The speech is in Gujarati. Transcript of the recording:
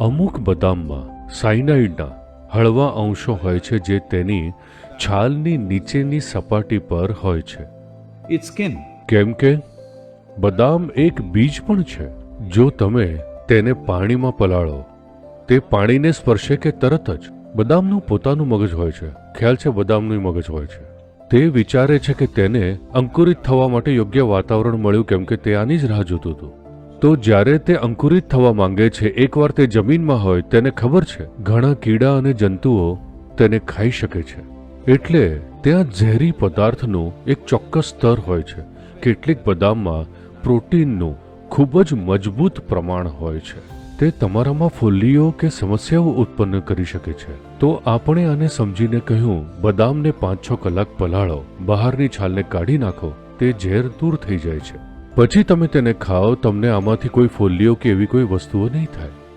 અમુક બદામમાં સાયનાઇડના હળવા અંશો હોય છે જે તેની છાલની નીચેની સપાટી પર હોય છે. It's skin. કેમ કે બદામ એક બીજ પણ છે. જો તમે તેને પાણીમાં પલાળો તે પાણીને સ્પર્શે કે તરત જ બદામનું પોતાનું મગજ હોય છે. ખ્યાલ છે બદામનું મગજ હોય છે? તે વિચારે છે કે તેને અંકુરિત થવા માટે યોગ્ય વાતાવરણ મળ્યું કેમ કે તે આની જ રાહ જોતું હતું. તો જ્યારે તે અંકુરિત થવા માંગે છે, એકવાર તે જમીનમાં હોય, તેને ખબર છે. ઘણા કીડા અને જંતુઓ તેને ખાઈ શકે છે. એટલે ત્યાં ઝેરી પદાર્થનું એક ચોક્કસ સ્તર હોય છે. કેટલીક બદામમાં પ્રોટીનનું ખૂબ જ મજબૂત પ્રમાણ હોય છે. તે તમારામાં ફોલ્લીઓ કે સમસ્યાઓ ઉત્પન્ન કરી શકે છે. તો આપણે આને સમજીને કહ્યું, બદામને પાંચ છ કલાક પલાળો, બહારની છાલને કાઢી નાખો, તે ઝેર દૂર થઈ જાય છે. પછી તમે તેને ખાઓ તમને આમાંથી કોઈ ફોલ્લીઓ કે એવી કોઈ વસ્તુઓ નહીં થાય.